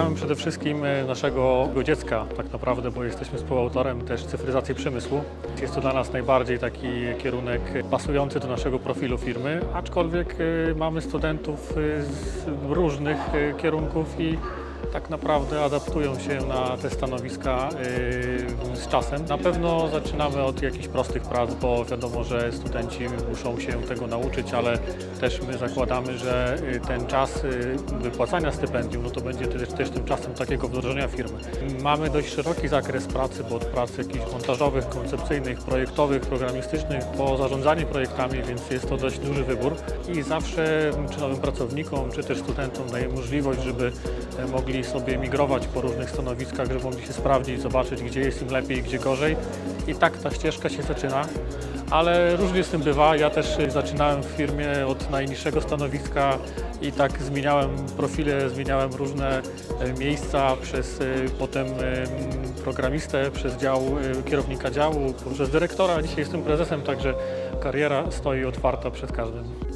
Szukamy przede wszystkim e, naszego dziecka tak naprawdę, bo jesteśmy współautorem też cyfryzacji przemysłu. Jest to dla nas najbardziej taki kierunek pasujący do naszego profilu firmy, aczkolwiek e, mamy studentów e, z różnych kierunków i tak naprawdę adaptują się na te stanowiska yy, z czasem. Na pewno zaczynamy od jakichś prostych prac, bo wiadomo, że studenci muszą się tego nauczyć, ale też my zakładamy, że yy, ten czas yy, wypłacania stypendium, no to będzie też, też tym czasem takiego wdrożenia firmy. Mamy dość szeroki zakres pracy, bo od pracy jakichś montażowych, koncepcyjnych, projektowych, programistycznych, po zarządzanie projektami, więc jest to dość duży wybór i zawsze czy nowym pracownikom, czy też studentom daje możliwość, żeby e, mogli sobie migrować po różnych stanowiskach, żeby mogli się sprawdzić, zobaczyć, gdzie jest im lepiej, gdzie gorzej. I tak ta ścieżka się zaczyna. Ale różnie z tym bywa. Ja też zaczynałem w firmie od najniższego stanowiska i tak zmieniałem profile, zmieniałem różne e, miejsca przez e, potem e, programistę, przez dział kierownika działu, przez dyrektora. Dzisiaj jestem prezesem, także kariera stoi otwarta przed każdym.